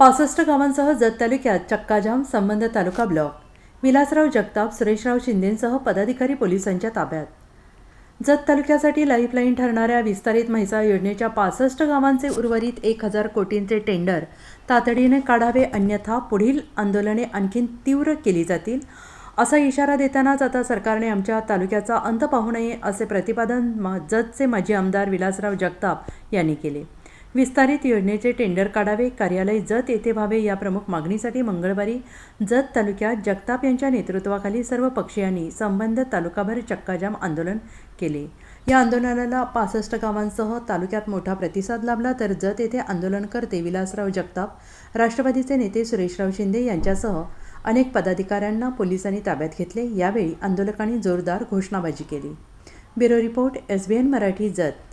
पासष्ट गावांसह जत तालुक्यात चक्काजाम संबंध तालुका ब्लॉक. विलासराव जगताप सुरेशराव शिंदेंसह पदाधिकारी पोलिसांच्या ताब्यात. जत तालुक्यासाठी लाईफलाईन ठरणाऱ्या विस्तारित म्हैसाळ योजनेच्या पासष्ट गावांचे उर्वरित एक हजार कोटींचे टेंडर तातडीने काढावे अन्यथा पुढील आंदोलने आणखीन तीव्र केली जातील असा इशारा देतानाच आता सरकारने आमच्या तालुक्याचा अंत पाहू नये असे प्रतिपादन जतचे माजी आमदार विलासराव जगताप यांनी केले. विस्तारित योजनेचे टेंडर काढावे कार्यालय जत येथे व्हावे या प्रमुख मागणीसाठी मंगळवारी जत तालुक्यात जगताप यांच्या नेतृत्वाखाली सर्व पक्षीयांनी संबंध तालुकाभर चक्काजाम आंदोलन केले. या आंदोलनाला पासष्ट गावांसह तालुक्यात मोठा प्रतिसाद लाभला तर जत येथे आंदोलनकर्ते विलासराव जगताप राष्ट्रवादीचे नेते सुरेशराव शिंदे यांच्यासह अनेक पदाधिकाऱ्यांना पोलिसांनी ताब्यात घेतले. यावेळी आंदोलकांनी जोरदार घोषणाबाजी केली. Bureau report S B N Marathi Jat.